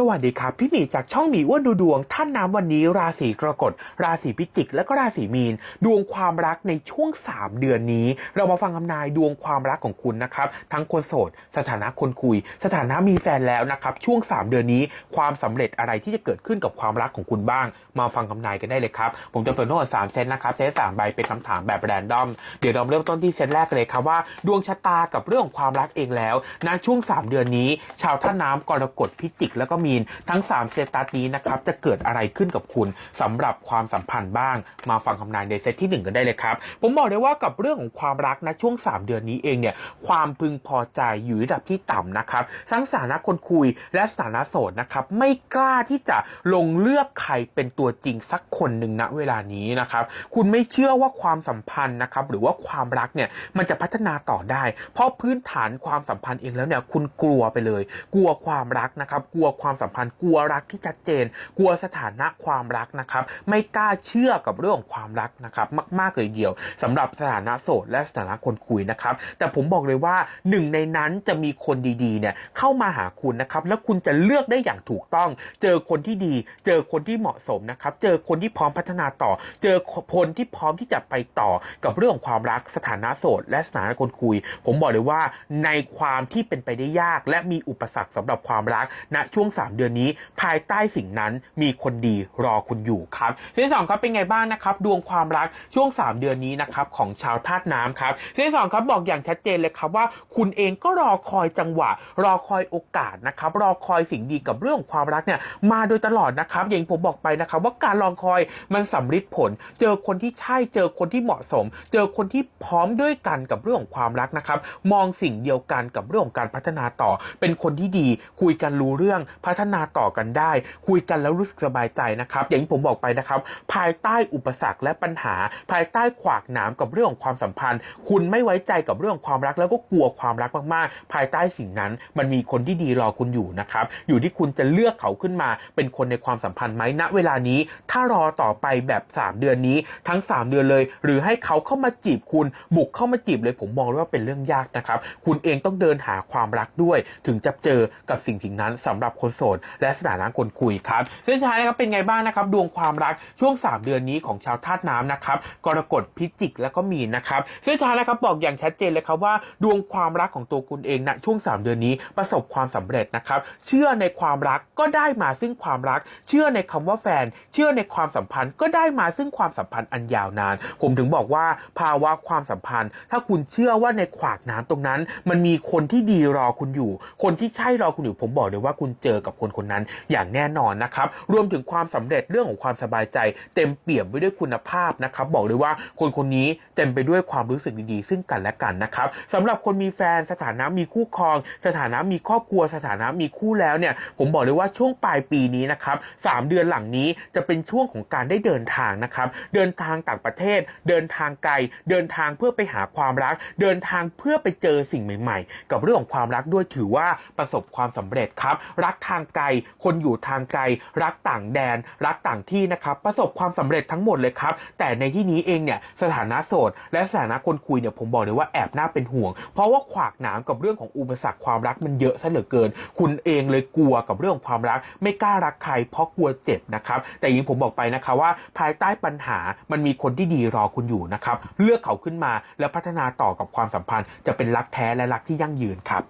สวัสดีครับ พี่หมีจากช่องหมีอ้วนดูดวง ท่านน้ำวันนี้ราศีกรกฎ ราศีพิจิก และก็ราศีมีน ดวงความรักในช่วง 3 เดือนนี้ เรามาฟังคำนายดวงความรักของคุณนะครับ ทั้งคนโสด สถานะคนคุย สถานะมีแฟนแล้วนะครับช่วง 3 เดือนนี้ ความสำเร็จอะไรที่จะเกิดขึ้นกับความรักของคุณบ้าง มาฟังคำนายกันได้เลยครับผมจะเปิดทั้งหมดสามเซตนะครับเซตสามใบเป็นคำถามแบบแรนดอมเดี๋ยวเราเริ่มต้นที่เซตแรกเลยครับว่า ดวงชะตากับเรื่องของความรักเองแล้วณช่วง 3 เดือนนี้ ชาวท่าน้ำกรกฎพิจิกแล้วก็มีน ทั้ง3เซตตัสนี้นะครับจะเกิดอะไรขึ้นกับคุณสำหรับความสัมพันธ์บ้าง มาฟังคำนายในเซตที่ 1 กันได้เลยครับ ผมบอกเลยว่ากับเรื่องของความรักนะช่วง 3 เดือนนี้เองเนี่ยความพึงพอใจอยู่ระดับที่ต่ำนะครับทั้งสถานะคนคุยและสถานะโสดนะครับไม่กล้าที่จะลงเลือกใครเป็นตัวจริงสักคนหนึ่งณเวลานี้นะครับคุณไม่เชื่อว่าความสัมพันธ์นะครับหรือว่าความรักเนี่ยมันจะพัฒนาต่อได้ เพราะพื้นฐานความสัมพันธ์เองแล้วเนี่ยคุณกลัวไปเลย กลัวความรักนะครับกลัวความความสัมพันธ์ กลัวรักที่ชัดเจน กลัวสถานะความรักนะครับ ไม่กล้าเชื่อกับเรื่องของความรักนะครับ มากๆเลยเดียวสำหรับสถานะโสดและสถานะคนคุยนะครับ แต่ผมบอกเลยว่าหนึ่งในนั้นจะมีคนดีๆเนี่ยเข้ามาหาคุณนะครับ แล้วคุณจะเลือกได้อย่างถูกต้อง เจอคนที่ดี เจอคนที่เหมาะสมนะครับ เจอคนที่พร้อมพัฒนาต่อ เจอคนที่พร้อมที่จะไปต่อกับเรื่องของความรักสถานะโสดและสถานะคนคุย ผมบอกเลยว่าในความที่เป็นไปได้ยาก และมีอุปสรรคสำหรับความรักณช่วง3 เดือนนี้ ภายใต้สิ่งนั้นมีคนดีรอคุณอยู่ครับเส้นที่สองครับเป็นไงบ้างนะครับ ดวงความรักช่วง 3 เดือนนี้นะครับของชาวธาตุน้ำครับเส้นที่สองครับบอกอย่างชัดเจนเลยครับว่า คุณเองก็รอคอยจังหวะ รอคอยโอกาสนะครับ รอคอยสิ่งดีกับเรื่องความรักเนี่ยมาโดยตลอดนะครับอย่างผมบอกไปนะครับ ว่าการรอคอยมันสำฤทธิ์ผล เจอคนที่ใช่เจอคนที่เหมาะสม เจอคนที่พร้อมด้วยกันกับเรื่องของความรักนะครับ มองสิ่งเดียวกันกับเรื่องของการพัฒนาต่อ เป็นคนที่ดีคุยกันรู้เรื่องพัฒนาต่อกันได้ คุยกันแล้วรู้สึกสบายใจนะครับ อย่างที่ผมบอกไปนะครับ ภายใต้อุปสรรคและปัญหา ภายใต้ขวากหนามกับเรื่องของความสัมพันธ์ คุณไม่ไว้ใจกับเรื่องความรักแล้วก็กลัวความรักมากๆ ภายใต้สิ่งนั้น มันมีคนที่ดีรอคุณอยู่นะครับ อยู่ที่คุณจะเลือกเขาขึ้นมา เป็นคนในความสัมพันธ์ไหมณเวลานี้ ถ้ารอต่อไปแบบ 3 เดือนนี้ ทั้ง 3 เดือนเลย หรือให้เขาเข้ามาจีบคุณ บุกเข้ามาจีบเลยผมมองว่าเป็นเรื่องยากนะครับ คุณเองต้องเดินหาความรักด้วย ถึงจะเจอกับสิ่งสิ่งนั้นสำหรับคนโสด และสถานะคนคุยครับเส้นชายนะครับเป็นไงบ้างนะครับดวงความรักช่วง 3 เดือนนี้ของชาวธาตุน้ำนะครับกรกฎพิจิกแล้วก็มีนนะครับเส้นชายนะครับบอกอย่างชัดเจนเลยครับว่าดวงความรักของตัวคุณเองนะช่วง 3 เดือนนี้ประสบความสำเร็จนะครับเชื่อในความรักก็ได้มาซึ่งความรัก เชื่อในคำว่าแฟน เชื่อในความสัมพันธ์ก็ได้มาซึ่งความสัมพันธ์อันยาวนาน ผมถึงบอกว่าภาวะความสัมพันธ์ ถ้าคุณเชื่อว่าในขวากน้ำตรงนั้น มันมีคนที่ดีรอคุณอยู่ คนที่ใช่รอคุณอยู่ ผมบอกเลยว่าคุณเจอกับคนคนนั้นอย่างแน่นอนนะครับ รวมถึงความสำเร็จเรื่องของความสบายใจ เต็มเปี่ยมไปด้วยคุณภาพนะครับ บอกเลยว่าคนคนนี้เต็มไปด้วยความรู้สึกดีๆ ซึ่งกันและกันนะครับสำหรับคนมีแฟนสถานะมีคู่ครอง สถานะมีครอบครัว สถานะมีคู่แล้วเนี่ย ผมบอกเลยว่าช่วงปลายปีนี้นะครับสามเดือนหลังนี้จะเป็นช่วงของการได้เดินทางนะครับ เดินทางต่างประเทศ เดินทางไกล เดินทางเพื่อไปหาความรัก เดินทางเพื่อไปเจอสิ่งใหม่ ๆ กับเรื่องของความรักด้วยถือว่าประสบความสำเร็จครับ รักทางไกล คนอยู่ทางไกล รักต่างแดน รักต่างที่นะครับประสบความสำเร็จทั้งหมดเลยครับ แต่ในที่นี้เองเนี่ยสถานะโสด และสถานะคนคุยเนี่ยผมบอกเลยว่าแอบน่าเป็นห่วง เพราะว่าขวากหนามกับเรื่องของอุปสรรคความรักมันเยอะซะเหลือเกิน คุณเองเลยกลัวกับเรื่องของความรัก ไม่กล้ารักใคร เพราะกลัวเจ็บนะครับแต่อยังผมบอกไปนะคะว่า ภายใต้ปัญหามันมีคนที่ดีรอคุณอยู่นะครับเลือกเขาขึ้นมาแล้วพัฒนาต่อกับความสัมพันธ์จะเป็นรักแท้และรักที่ยั่งยืนครับ